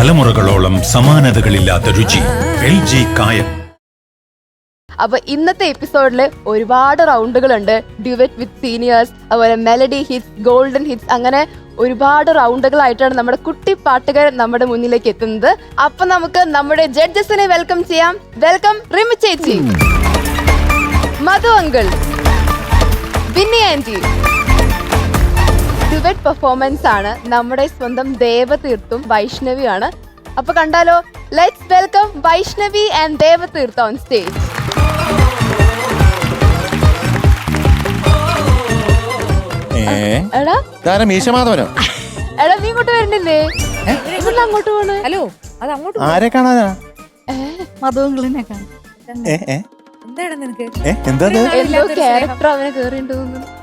തലമുറകളോളം സമാനതകളില്ലാത്ത രുചി. L G കായം. അപ്പൊ ഇന്നത്തെ എപ്പിസോഡിൽ ഒരുപാട് റൗണ്ടുകളുണ്ട്. ഡ്യുവറ്റ് വിത്ത് സീനിയേഴ്സ് അതുപോലെ മെലഡി ഹിറ്റ്സ് ഗോൾഡൻ ഹിറ്റ്സ് അങ്ങനെ ഒരുപാട് റൗണ്ടുകളായിട്ടാണ് നമ്മുടെ കുട്ടി പാട്ടുകാരൻ നമ്മുടെ മുന്നിലേക്ക് എത്തുന്നത്. അപ്പൊ നമുക്ക് നമ്മുടെ ജഡ്ജസിനെ വെൽക്കം ചെയ്യാം. വെൽക്കം റിമി ചേച്ചി. Madhu uncle Binny aunty. Duet performance ആണ് നമ്മുടെ സ്വന്തം ദേവതീർത്തും വൈഷ്ണവിയാണ് അപ്പൊ കണ്ടാലോ let's welcome Vaishnavi and Devatheerth on stage എടാ. ഇതാരാ മീശമാധവനോ? എടാ നീ ഇങ്ങോട്ട് വരണില്ലേ? ഇങ്ങോട്ട് അങ്ങോട്ട് പോണ്. ഹലോ അത് അങ്ങോട്ട് ആരെ കാണാനാ? മധുവെങ്കിളിനെ എന്താണ് നിനക്ക്? എന്താ ക്യാരക്ടർ അവനെ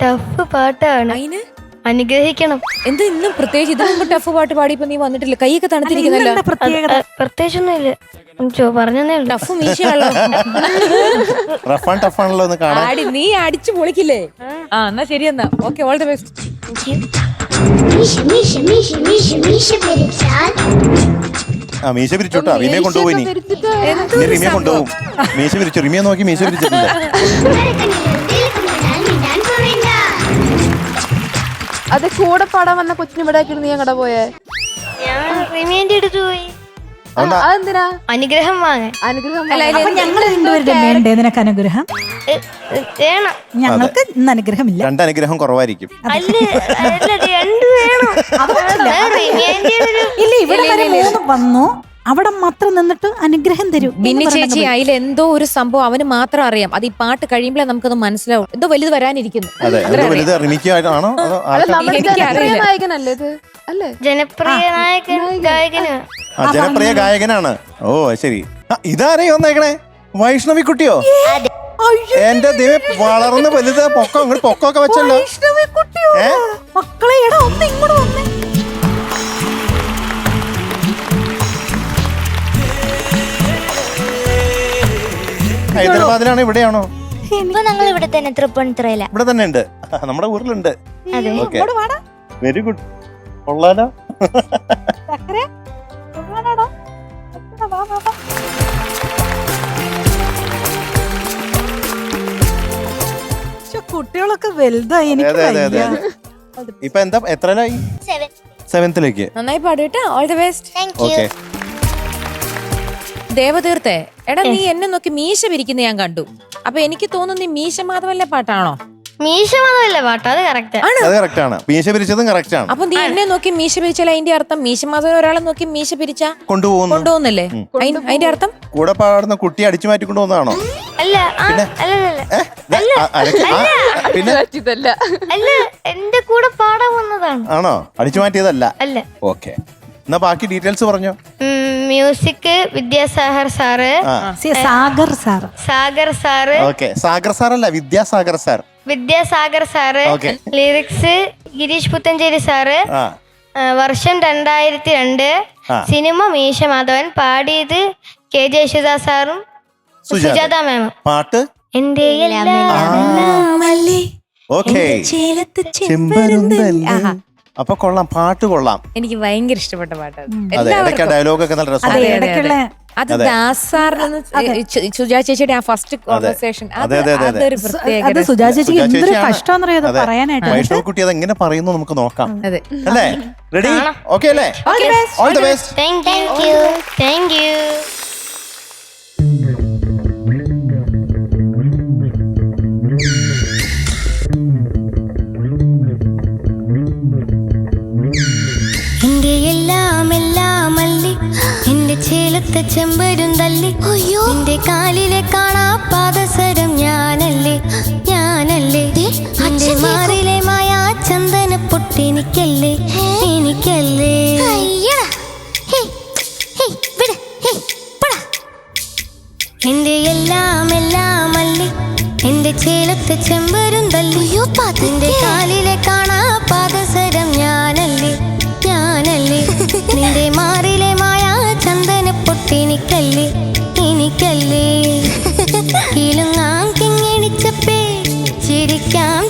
ടഫ് പാട്ടാണ്. അനുഗ്രഹിക്കണം. എന്ത് ഇന്നും പ്രത്യേകിച്ച് ടഫ് പാട്ട് പാടി നീ വന്നിട്ടില്ല? കൈയൊക്കെ തണുത്തിരിക്കുന്നല്ലോ പ്രത്യേകത? പ്രത്യേകിച്ചൊന്നുമില്ല. പറഞ്ഞേ ടഫ് നീ പൊളിക്കില്ലേ? ആ എന്നാ ശരി എന്നാ. ഓക്കെ ഓൾ ദി ബെസ്റ്റ് ആ മീശ പിരിച്ചോട്ടോ റിമിയെ കൊണ്ടുപോയി നീ റിമിയെ കൊണ്ടുപോകും. മീശ പിരിച്ചു റിമിയെ നോക്കി മീശ പിരിച്ചിട്ടുണ്ട് അത് കൂടെ പാടാൻ വന്ന കൊച്ചിന് ഇവിടെ നീ അങ്ങടെ പോയേ? അടുത്ത് പോയി. അതെന്തിനാ? അനുഗ്രഹം വാങ്ങാൻ. അനുഗ്രഹം അപ്പൊ ഞങ്ങൾ രണ്ടുപേരുടെ വേണ്ടേ നിനക്ക് അനുഗ്രഹം? എ, എ, വേണം. ഞങ്ങൾക്ക് ഇന്ന് അനുഗ്രഹമില്ല. രണ്ട് അനുഗ്രഹം കുറവായിരിക്കും. അല്ല അല്ല രണ്ട് വേണം. ഒരു ഇല്ല ഇവിടെ വരെ മൂന്ന് വന്നു അവിടെ മാത്രം നിന്നിട്ട് അനുഗ്രഹം തരും ബിന്നി ചേച്ചി. അതിൽ എന്തോ ഒരു സംഭവം അവന് മാത്രം അറിയാം. അത് ഈ പാട്ട് കഴിയുമ്പോഴേ നമുക്കത് മനസ്സിലാവും എന്തോ വലുത് വരാനിരിക്കുന്നു? ജനപ്രിയ ഇത്? അല്ലേ? ജനപ്രിയ നായകൻ ആ ജനപ്രിയ ഗായകനാണ്. ഓ ശരി. ഇതാരേ ഇതാരെയും വന്നേക്കണേ വൈഷ്ണവി കുട്ടിയോ എന്റെ ദൈവം വളർന്ന് വലുത് പൊക്കം ഇങ്ങോട്ട് പൊക്കമൊക്കെ വെച്ചല്ലോ. വൈഷ്ണവി കുട്ടിയോ? മക്കളെ ഇങ്ങോട്ട് വന്നേ. ഹൈദരാബാദിലാണോ? ഇവിടെയാണോ? ഇപ്പൊ ഞങ്ങൾ ഇവിടെ തന്നെ തൃപ്പൂണിത്തുറയില. ഇവിടെ തന്നെ ഉണ്ട്. നമ്മുടെ ഊരിലുണ്ട്. അതെ. ഓക്കെ വെരി ഗുഡ് കൊള്ളാലോ. കുട്ടികളൊക്കെ വലുതായി. എനിക്ക് അതെ അതെ അതെ വയ്യ. അതെ. ഇപ്പൊ എന്താ എത്രയിലായി? സെവൻത്തിലേക്ക് നന്നായി പാടും കേട്ടോ ഓൾ ദി ബെസ്റ്റ് ഓക്കെ ദേവതീർത്തെ എടാ നീ എന്നെ നോക്കി മീശ പിരിക്കുന്ന ഞാൻ കണ്ടു. അപ്പൊ എനിക്ക് തോന്നുന്നു നീ മീശ മാധവല്ലേ പാട്ടാണോ? മീശ മതമല്ല പാട്ട്? അത് കറക്റ്റ് അത് കറക്റ്റ് ആണ്. മീശ പിരിച്ചതും കറക്റ്റ് ആണ്. അപ്പൊ നീ എന്നെ നോക്കി മീശ പിരിച്ചാൽ അതിന്റെ അർത്ഥം? മീശ മാധവൻ ഒരാളെ നോക്കി മീശ പിരിച്ച കൊണ്ടുപോകുന്നു. കൊണ്ടുപോകുന്നല്ലേ? അതിന്റെ അർത്ഥം? കൂടെ പാടുന്ന കുട്ടി അടിച്ചു മാറ്റി കൊണ്ടുപോകുന്നതാണോ? അല്ല പിന്നെ? അല്ല എന്റെ കൂടെ പാടാൻ വന്നതാണ്. ആണോ? അടിച്ചു മാറ്റിയതല്ല. അല്ല. ഓക്കെ. എന്നാ ബാക്കി ഡീറ്റെയിൽസ് പറഞ്ഞോ? Music Vidyasagar sir Sagar sir Sagar sir okay. Sagar സാറല്ല അല്ല Vidyasagar sir Vidyasagar sir Okay. Lyrics Gireesh Puthenchery sir ആ. ആ, വർഷം രണ്ടായിരത്തി രണ്ട് ആ. സിനിമ മീശ മാധവൻ പാടിയത് കെ ജെ യേശുദാസ് സാറും സുജാത. സുജാത മാമും പാട്ട്? എന്റെ ഓക്കെ അപ്പൊ കൊള്ളാം പാട്ട് കൊള്ളാം. എനിക്ക് ഭയങ്കര ഇഷ്ടപ്പെട്ട പാട്ടാണ് അതെ. ഇടയ്ക്ക് ഡയലോഗ് ഒക്കെ നല്ല അതെ രസമാണ് അതെ, അത്. ദാസ് സാറിന് സുജാ ചേച്ചിയുടെ ആ ഫസ്റ്റ് കോൺവെർസേഷൻ അതെ, അതെ, അതെ, അതെ. അതൊരു അത് പ്രത്യേക സുജാ ചേച്ചിക്ക് സുജാ എന്തൊരു ചേച്ചിയാണ്. കഷ്ടമെന്നറിയോ അതെ. പറയാനായിട്ട്? വൈഷ്ണവ് കുട്ടി അത് എങ്ങനെ പറയുന്നു നമുക്ക് നോക്കാം. അതെ. അല്ലേ? റെഡി ഓക്കെ അല്ലേ? All the best thank you thank you ചെമ്പരും തല്ലി. അയ്യോ. എന്റെ കാലിലെ കാണാ പാദസരം ഞാനല്ലേ ഞാനല്ലേ. എന്റെ മാറിലെ മായാ ചന്ദന പൊട്ടെനിക്കല്ലേ എനിക്കല്ലേ എന്റെ എല്ലാം എല്ലാം അല്ലേ എന്റെ ചേലത്തെ ചെമ്പരും തല്ലി. എന്റെ കാലിലെ കാണാ പാദസരം ഞാനല്ലേ ഞാനല്ലേ. നിന്റെ മാറിലെ എനിക്കല്ലേ കിളുങ്ങാം കിങ്ങിണിച്ചപ്പേ ചിരിക്കാം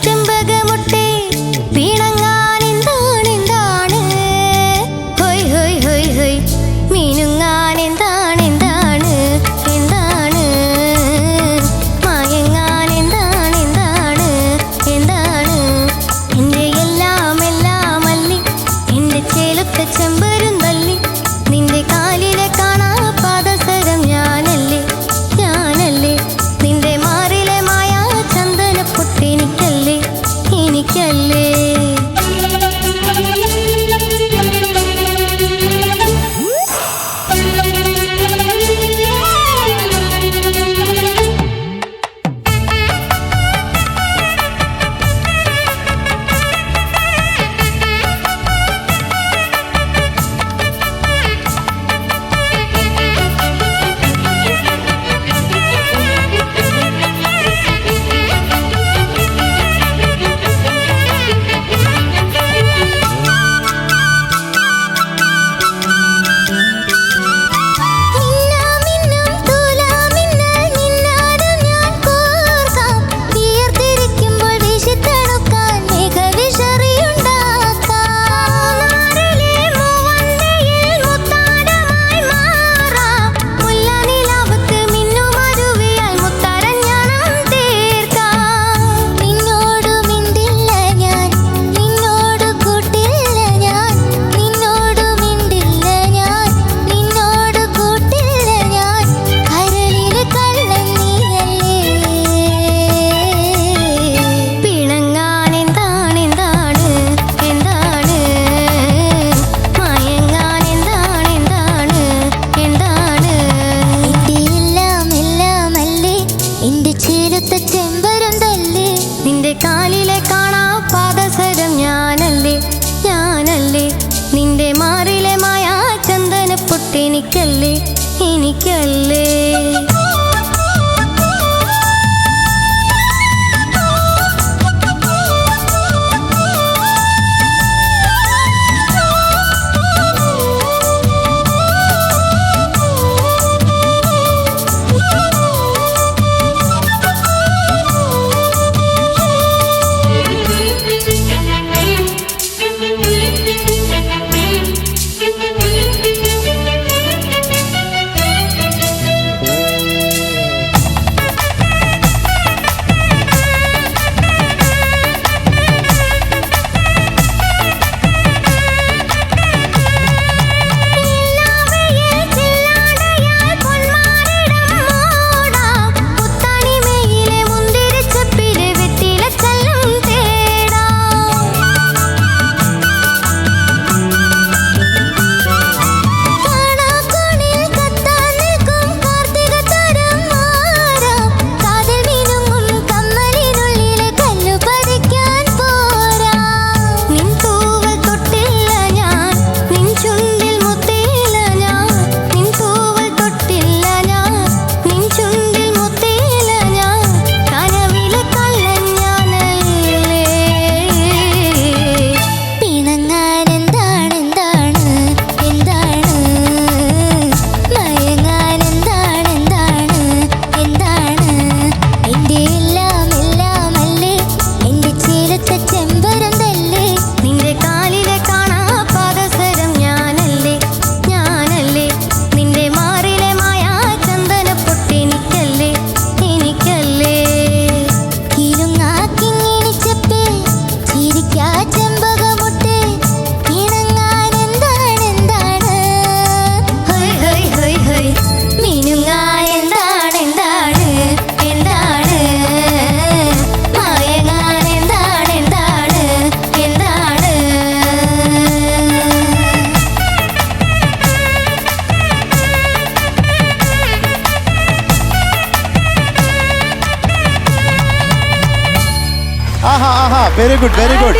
very good very good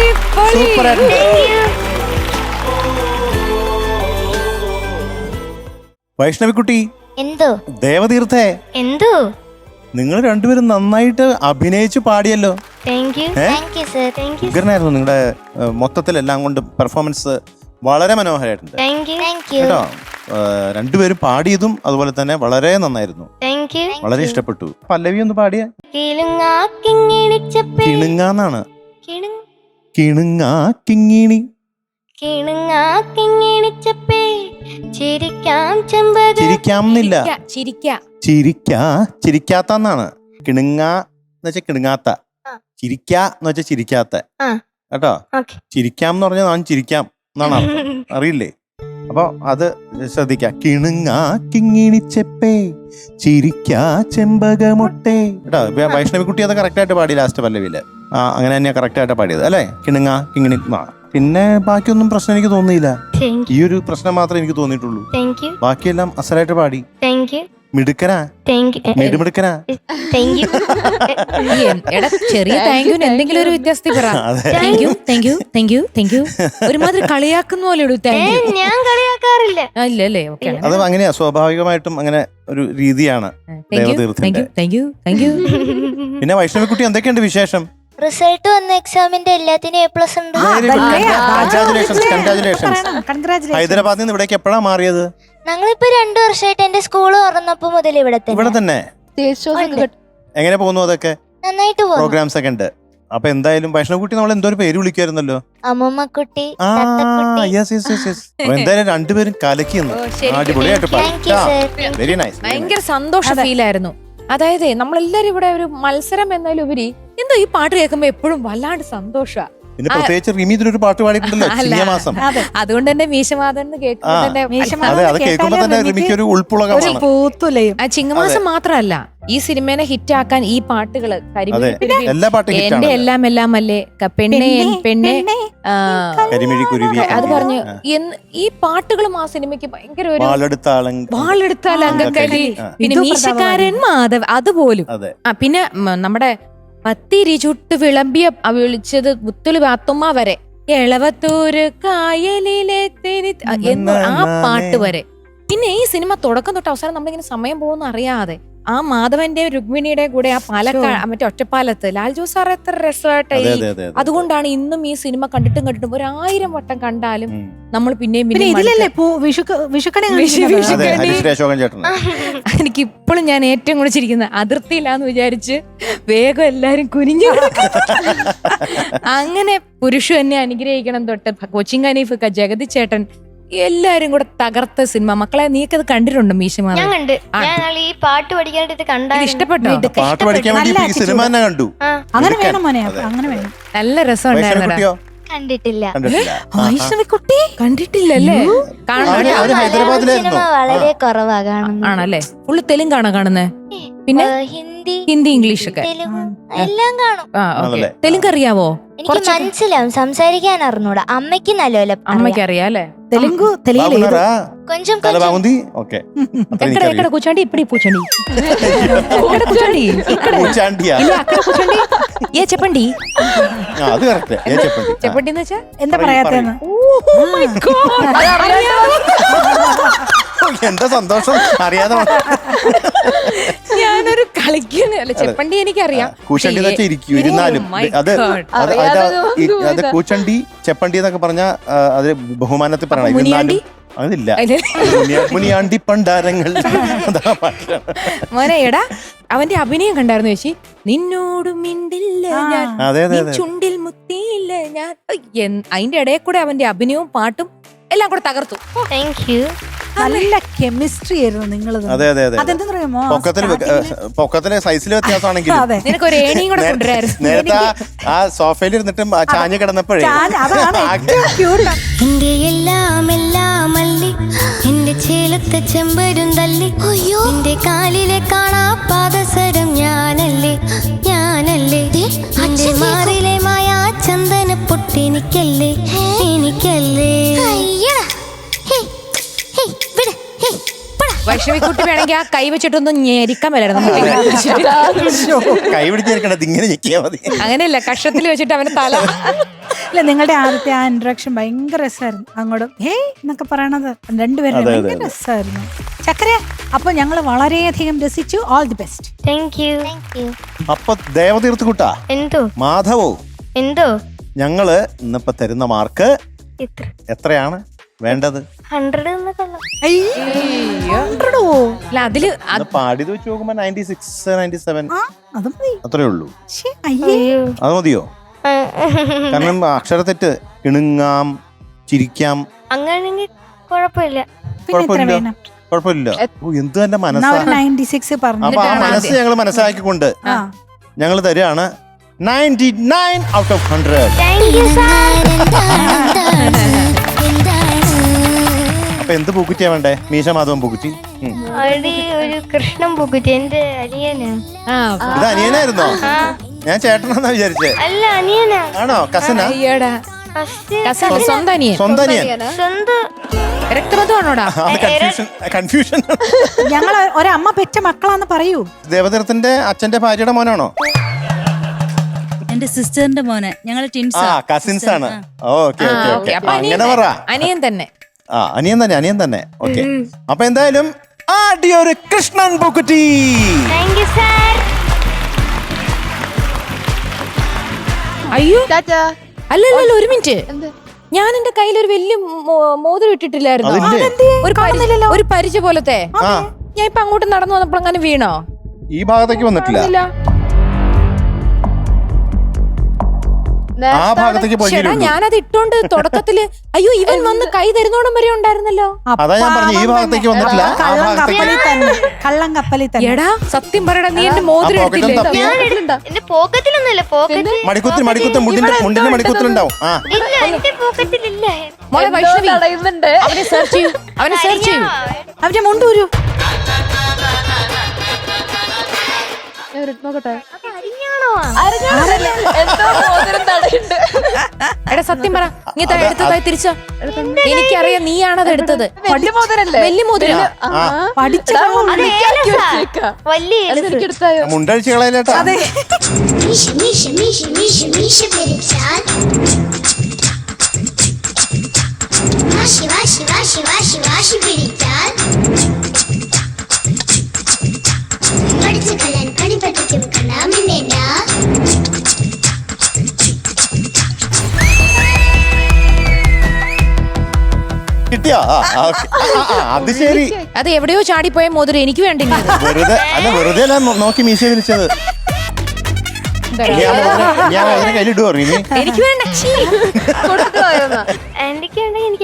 super വൈഷ്ണവിക്കുട്ടി എന്തോ? ദേവതീർത്ഥേ എന്തോ? നിങ്ങൾ രണ്ടുപേരും നന്നായിട്ട് അഭിനയിച്ച് പാടിയല്ലോ. ഉഗ്രനായിരുന്നു നിങ്ങളുടെ മൊത്തത്തിലെല്ലാം കൊണ്ട് പെർഫോമൻസ് വളരെ മനോഹരമായിട്ടുണ്ട്. കേട്ടോ? രണ്ടുപേരും പാടിയതും അതുപോലെ തന്നെ വളരെ നന്നായിരുന്നു. വളരെ ഇഷ്ടപ്പെട്ടു. പല്ലവി ഒന്ന് പാടിയ. കിണുങ്ങാന്നാണ്. കിണുങ്ങ. കിണുങ്ങാ കിങ്ങിണി ചിരിക്കാം ചെമ്പക ചിരിക്ക ചിരിക്കാ. ചിരിക്കാത്തന്നാണ്. കിണുങ്ങ എന്ന് വെച്ചാൽ കിണുങ്ങാത്ത. ചിരിക്ക എന്ന് വെച്ചാൽ ചിരിക്കാത്ത. ആ. കേട്ടോ? ചിരിക്കാം എന്ന് പറഞ്ഞാൽ ഞാൻ ചിരിക്കാം എന്നാണ് അർത്ഥം. അറിയില്ലേ? അപ്പൊ അത് ശ്രദ്ധിക്കാം. കിണുങ്ങാ കിങ്ങിണിച്ചെപ്പേ ചിരിക്കാ ചെമ്പകമൊട്ടെ. കേട്ടോ വൈഷ്ണവിക്കുട്ടി അത് കറക്റ്റ് ആയിട്ട് പാടി ലാസ്റ്റ് പല്ലവിയിൽ. ആ അങ്ങനെ തന്നെയാ കറക്റ്റ് ആയിട്ട് പാടിയത് അല്ലേ? കിണുങ്ങാ കിങ്ങിണി. പിന്നെ ബാക്കിയൊന്നും പ്രശ്നം എനിക്ക് തോന്നിയില്ല. ഈ ഒരു പ്രശ്നം മാത്രമേ എനിക്ക് തോന്നിയിട്ടുള്ളൂ. ബാക്കിയെല്ലാം അസലായിട്ട് പാടി. താങ്ക് യു മിടുക്കനാ? മിടുമിടുക്കനാ? താങ്ക് യു എടാ ചെറിയ താങ്ക് എന്തെങ്കിലും ഒരു വ്യത്യാസത്തിൽ പറ. അതെ. Thank you thank you thank you thank you ഒരുമാതിരി കളിയാക്കുന്ന പോലെ ഒരു താങ്ക് യു ഞാൻ കളിയാക്കാറില്ല. ഇല്ല അല്ലേ ഓക്കെ അത് അങ്ങനെയാ സ്വാഭാവികമായിട്ടും അങ്ങനെ ഒരു രീതിയാണ് പിന്നെ വൈഷ്ണവിക്കുട്ടി എന്തൊക്കെയുണ്ട് വിശേഷം? റിസൾട്ട് വന്ന എക്സാമിന്റെ എല്ലാത്തിനും എ പ്ലസ് ഉണ്ട്. ഹൈദരാബാദിൽ നിന്ന് ഇവിടേക്ക് എപ്പോഴാണ് മാറിയത്? ഞങ്ങളിപ്പോ രണ്ടു വർഷമായിട്ട് എന്റെ സ്കൂൾ തുറന്നപ്പോ മുതൽ ഇവിടെ ഇവിടെ തന്നെ? തന്നെ സ്റ്റേജ് ഷോസ് ഒക്കെ ഉണ്ട്. എങ്ങനെ പോകുന്നു അതൊക്കെ? നന്നായിട്ട് പോകും പ്രോഗ്രാംസ് ഒക്കെ ഉണ്ട്. അപ്പൊ എന്തായാലും വൈഷ്ണവക്കുട്ടി നമ്മൾ എന്തോ ഒരു പേര് വിളിക്കുമായിരുന്നല്ലോ അമ്മമ്മക്കുട്ടി ആ തത്തക്കുട്ടി. യെസ് യെസ് യെസ് യെസ് അപ്പൊ എന്തായാലും രണ്ടുപേരും ഓ, ശരിക്കും. അടിപൊളിയായിട്ട് thank you sir very nice ഭയങ്കര സന്തോഷ. ഫീൽ ആയിരുന്നു. അതായത് നമ്മളെല്ലാരും ഇവിടെ ഒരു മത്സരം എന്നതിലുപരി എന്തോ ഈ പാട്ട് കേൾക്കുമ്പോ എപ്പോഴും വല്ലാണ്ട് സന്തോഷ. പിന്നെ പ്രത്യേകിച്ച് റിമി ഇതിനൊരു പാട്ട് പാടിയിട്ടുണ്ടല്ലോ അല്ല. ചിങ്ങമാസം. അതെ. അതുകൊണ്ട് തന്നെ മീശമാധവൻ എന്ന് കേൾക്കുമ്പോ തന്നെ മീശമാധവൻ അതെ കേട്ടാലേ തന്നെ റിമിക്ക് ഒരു ഒരു ഉൾപ്പുളകമാണ് പൂത്തുലയും ചിങ്ങമാസം മാത്രമല്ല ഈ സിനിമേനെ ഹിറ്റാക്കാൻ ഈ പാട്ടുകൾ അതെ. എല്ലാ പാട്ടും എന്റെ എല്ലാം എല്ലാം അല്ലേ പെണ്ണേ പെണ്ണെ അത് പറഞ്ഞു ഈ പാട്ടുകളും ആ സിനിമയ്ക്ക് ഭയങ്കര ഒരു വാളെടുത്താൽ അങ്കക്കലി പിന്നെ മീശക്കാരൻ മാധവ് അതുപോലും. അതെ. പിന്നെ നമ്മുടെ പത്തിരി ചുട്ട് വിളമ്പിയ വിളിച്ചത് മുത്തുളി പാത്തുമ്മ വരെ. എളവത്തൂര് കായലിലെ തെനി എന്ന് ആ പാട്ട് വരെ. പിന്നെ ഈ സിനിമ തുടക്കം തൊട്ട് അവസാനം നമ്മളിങ്ങനെ സമയം പോകുന്ന അറിയാതെ ആ മാധവന്റെ രുക്മിണിയുടെ കൂടെ ആ പാലക്കാട് മറ്റേ ഒറ്റപ്പാലത്ത് ലാൽ ജോസ് സാർ എത്ര രസമായിട്ട്. അതുകൊണ്ടാണ് ഇന്നും ഈ സിനിമ കണ്ടിട്ടും കണ്ടിട്ടും ഒരായിരം വട്ടം കണ്ടാലും നമ്മൾ പിന്നെയും എനിക്ക് ഇപ്പോഴും ഞാൻ ഏറ്റവും കൂടെ ചിരിക്കുന്നത് അതിർത്തിയില്ലാന്ന് വിചാരിച്ച് വേഗം എല്ലാരും കുനിഞ്ഞു കിടക്കും. അങ്ങനെ പുരുഷു എന്നെ അനുഗ്രഹിക്കണം തൊട്ട്. കൊച്ചിൻ കനീഫ് ജഗതി ചേട്ടൻ എല്ലാരും കൂടെ തകർത്ത സിനിമ. മക്കളെ നീക്കത് കണ്ടിട്ടുണ്ടോ ഞാൻ മീശമാധവൻ കണ്ട് ഞാൻ ഈ പാട്ട് പഠിക്കാനായിട്ട് ഇത് കണ്ടായിരുന്നു ഇഷ്ടപ്പെട്ടോ? പാട്ട് പഠിക്കാൻ വേണ്ടി ഈ സിനിമ തന്നെ കണ്ടു. അങ്ങനെ വേണം മോനെ അങ്ങനെ വേണം. നല്ല രസം ഉണ്ടായിരുന്നു കണ്ടിട്ടില്ല. വൈഷ്ണവിക്കുട്ടി? കണ്ടിട്ടില്ലല്ലേ? വളരെ കുറവാ കാണുന്നത്. ആണല്ലേ? ഫുള്ള് തെലുങ്കാണോ കാണുന്നേ? പിന്നെ? ഹിന്ദി ഹിന്ദി ഇംഗ്ലീഷ് ഒക്കെ എല്ലാം കാണും. തെലുങ്ക് അറിയാവോ എനിക്ക് മനസ്സിലാവും. സംസാരിക്കാൻ അറിഞ്ഞൂടാ. അമ്മയ്ക്ക് നല്ലപോലെ അമ്മയ്ക്ക് അറിയാം അല്ലേ? തെലുങ്കു తెలియలేదు కొంచెం വെച്ചാ? എന്താ പറയാത്തന്ന് എന്താ സന്തോഷം? അറിയാതെ അല്ല ചെപ്പണ്ടി എനിക്കറിയാം. കൂച്ചണ്ടി എന്ന് വെച്ചാൽ ഇരിക്കും. ഇരുന്നാലും അത്. അത് അത് കൂച്ചണ്ടി ചെപ്പണ്ടി എന്നൊക്കെ പറഞ്ഞ അത് ബഹുമാനത്തിൽ പറയണം ഇരുന്നാലും അതില്ല മുനിയാണ്ടി പണ്ടാരങ്ങൾ. അതാ ഭാഷ. മോനെ അവന്റെ അഭിനയം കണ്ടായിരുന്നു ചേച്ചി. നിന്നോട് മിണ്ടില്ല ഞാൻ. ചുണ്ടിൽ മുത്തിയില്ല ഞാൻ. അതിന്റെ ഇടയിൽ കൂടെ അവന്റെ അഭിനയവും പാട്ടും എല്ലാം കൂടെ തകർത്തു. താങ്ക് യു നല്ല കെമിസ്ട്രി ആയിരുന്നു നിങ്ങൾ അതെ അതെ അതെ പൊക്കത്തിലെ സൈസിൽ വ്യത്യാസമാണെങ്കിൽ അതെ. നിനക്ക് ഒരു ഏണിയും കൂടെ നേ- കൊണ്ടുവരായിരുന്നു. നേരത്തെ ആ- ആ സോഫയിൽ ഇരുന്നിട്ടും ആ ചാഞ്ഞ് കിടന്നപ്പോഴേ. ഞാൻ- അതാണ് ഏറ്റവും ക്യൂട്ട് എന്റെ എല്ലാം എല്ലാം അല്ലി എന്റെ ചേലത്തെ ചെമ്പരും തല്ലി അയ്യോ. എന്റെ കാലിലെ കാണാ പാദസരം ഞാനല്ലേ ഞാനല്ലേ. എന്റെ മാറിലെ മായാ ചന്ദന പൊട്ടെനിക്കല്ലേ എനിക്കല്ലേ വൈഷ്ണവിക്കുട്ടി വേണമെങ്കിൽ ആ കൈ വെച്ചിട്ടൊന്നും ഞെരിക്കാൻ വരായിരുന്നു കൈ പിടിച്ചിരിക്കണത് ഇങ്ങനെ ഞെക്കിയാ മതി. അങ്ങനെയല്ല കഷത്തിൽ വെച്ചിട്ട് അവന്റെ തല. അല്ല നിങ്ങളുടെ ആദ്യത്തെ ആ ഇന്ററാക്ഷൻ ഭയങ്കര രസമായിരുന്നു അങ്ങോട്ടും ഹേ എന്നൊക്കെ പറയണത് രണ്ടുപേരും ഭയങ്കര. രസമായിരുന്നു ചക്കര അപ്പൊ ഞങ്ങൾ വളരെയധികം രസിച്ചു. All the best thank you അപ്പൊ ദേവതീർത്ത് കൂട്ടാ? എന്തോ? മാധവോ? എന്തോ? ഞങ്ങൾ ഇന്നിപ്പോ തരുന്ന മാർക്ക് എത്രയാണ്? വേണ്ടത്? ഹൺഡ്രഡ് അല്ല അതിൽ അത് പാടിയത് വെച്ച് നോക്കുമ്പോ നയന്റി സിക്സ് നയന്റി സെവൻ അത് മതി. അത്രേ ഉള്ളൂ. ശ്ശേ, അയ്യേ. അയ്യോ. അത് മതിയോ? കാരണം അക്ഷരത്തെറ്റ് കിണുങ്ങാം ചിരിക്കാം. അങ്ങനെയെങ്കിൽ കുഴപ്പമില്ല. പിന്നെ എത്ര കുഴപ്പമില്ല. വേണം? കുഴപ്പമില്ല. ഓ എന്ത് തന്നെ എന്നാ മനസ്സാ. ഒരു നയന്റി സിക്സ് പറഞ്ഞു അപ്പൊ ആ എന്നിട്ടാണ് മനസ്സ് ഞങ്ങൾ മനസ്സിലാക്കിക്കൊണ്ട് ആ. ഞങ്ങൾ തരാണ് ninety nine out of hundred thank you sir അപ്പൊ എന്ത് പൂക്കുറ്റിയാ വേണ്ടേ? മീശ മാധവൻ പൂക്കുറ്റി. ഉം. അവിടെ ഒരു കൃഷ്ണൻ പൂക്കുറ്റി എന്റെ അനിയനാണ് ആ ഇത് അനിയനായിരുന്നോ? ഞാൻ ചേട്ടനാന്നാ വിചാരിച്ചേ. അല്ല അനിയനാ. ആണോ? കസനാ? അയ്യടാ. ഫസ്റ്റ് കസൻ സ്വന്തം അനിയൻ. സ്വന്തം അനിയൻ. സ്വന്തം രക്തബന്ധമാണോടാ? അത് കൺഫ്യൂഷൻ കൺഫ്യൂഷൻ ഞങ്ങൾ ഒരമ്മ പെറ്റ മക്കളാന്ന് പറയൂ. ദേവതീർത്ഥന്റെ അച്ഛന്റെ ഭാര്യയുടെ മോനാണോ? എന്റെ സിസ്റ്ററിന്റെ മോനെ. ഞങ്ങൾ ആ കസിൻസ് ആണ്. Okay okay okay. അങ്ങനെ അനിയൻ തന്നെ. ആ അനിയൻ തന്നെ അനിയൻ തന്നെ. ഓക്കെ അപ്പൊ എന്തായാലും ആടിയൊരു കൃഷ്ണൻ പൂക്കുറ്റി. അയ്യോ. അല്ലല്ലോ അല്ലല്ല ഒരു മിനിറ്റ്. എന്ത്? ഞാൻ എന്റെ കയ്യിൽ ഒരു വലിയ മോതിരം ഇട്ടിട്ടില്ലായിരുന്നു? ഒരു ഒരു പരിചയ പോലത്തെ. ആ. ഞാൻ ഇപ്പൊ അങ്ങോട്ട് നടന്നു വന്നപ്പോൾ അങ്ങനെ വീണോ? ഈ ഭാഗത്തേക്ക് വന്നിട്ടില്ല. ആ ഭാഗത്തേക്ക് ചേട്ടാ ഞാനത് ഇട്ടോണ്ട് തുടക്കത്തിൽ അയ്യോ ഇവൻ വന്ന് കൈ തരുന്നോടം വരെ ഉണ്ടായിരുന്നല്ലോ. അതാ ഞാൻ പറഞ്ഞു ഈ ഭാഗത്തേക്ക് വന്നിട്ടില്ല. ആ കള്ളം ഭാഗത്തേക്ക് കപ്പലിൽ തന്നെ. കള്ളം കപ്പലിൽ തന്നെ. എടാ സത്യം പറയടാ നീ എന്റെ മോതിരം ആ എടുത്തില്ലേ? തപ്പി. എന്റെ പോക്കറ്റിലൊന്നുമില്ല പോക്കറ്റ് മണിക്കുത്തിൽ മണിക്കുത്തിൽ മുണ്ടിന്റെ മുണ്ടിന്റെ മണിക്കുത്തിലുണ്ടാവും ആ. ഇല്ല എന്റെ പോക്കറ്റിലില്ല. മോളെ വൈഷ്ണവി തടയുന്നുണ്ട്. അവനെ സെർച്ച് ചെയ്യൂ അവനെ സെർച്ച് ചെയ്യൂ. അവന്റെ മുണ്ടൂരു ഞാൻ ഒരു നോക്കട്ടെ എടാ സത്യം പറ. നീ എടുത്തതായി തിരിച്ചോ? എനിക്കറിയാം നീയാണത് എടുത്തത്. വലിയ മോതിരം ആ. പഠിച്ച എടാ, കള്ളം. അത് ഉള്ളിക്കാക്കി ഏലസാ. വെച്ചേക്കാം. ആ, അത് ശരി. അത് എവിടെയോ ചാടിപ്പോയ മോതിരം എനിക്ക് വേണ്ടി. വെറുതെ അല്ല വെറുതെ അല്ല നോക്കി മീശ വിരിച്ചത്. ഞാൻ മോതിരം- ഞാൻ അതിന് കയ്യിലിടുവോ ഇനി എനിക്ക് വേണ്ട. എനിക്ക്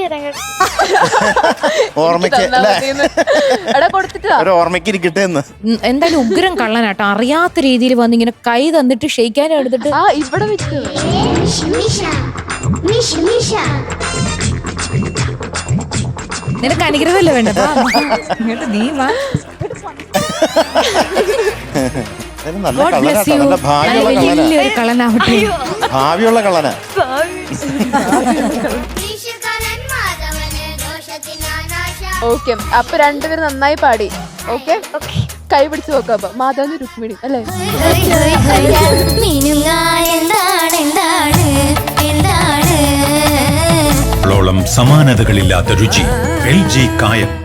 ഓർമ്മയ്ക്ക് ഒരു ഇരിക്കട്ടെ എന്ന്. എന്തായാലും ഉഗ്രം കള്ളനാട്ടോ. അറിയാത്ത രീതിയിൽ വന്ന് ഇങ്ങനെ കൈ തന്നിട്ട് ഷെയ്ക്കാനും എടുത്തിട്ട്. ആ ഇവിടെ വെച്ച്. നിനക്ക് അനുഗ്രഹമല്ലേ വേണ്ട വാ. ഇങ്ങോട്ട് നീ വാ. നല്ല. നല്ല ഭാവിയുള്ള കള്ളനാ. വലിയൊരു കള്ളനാവട്ടെ. ഭാവിയുള്ള കള്ളനാ. ഓക്കെ അപ്പൊ രണ്ടുപേരും നന്നായി പാടി. ഓക്കെ? കൈ പിടിച്ച് നോക്കാം അപ്പൊ. മാധവന് രുക്മിണി അല്ലേ? സമാനതകളില്ലാത്ത രുചി. എൽ ജി കായം.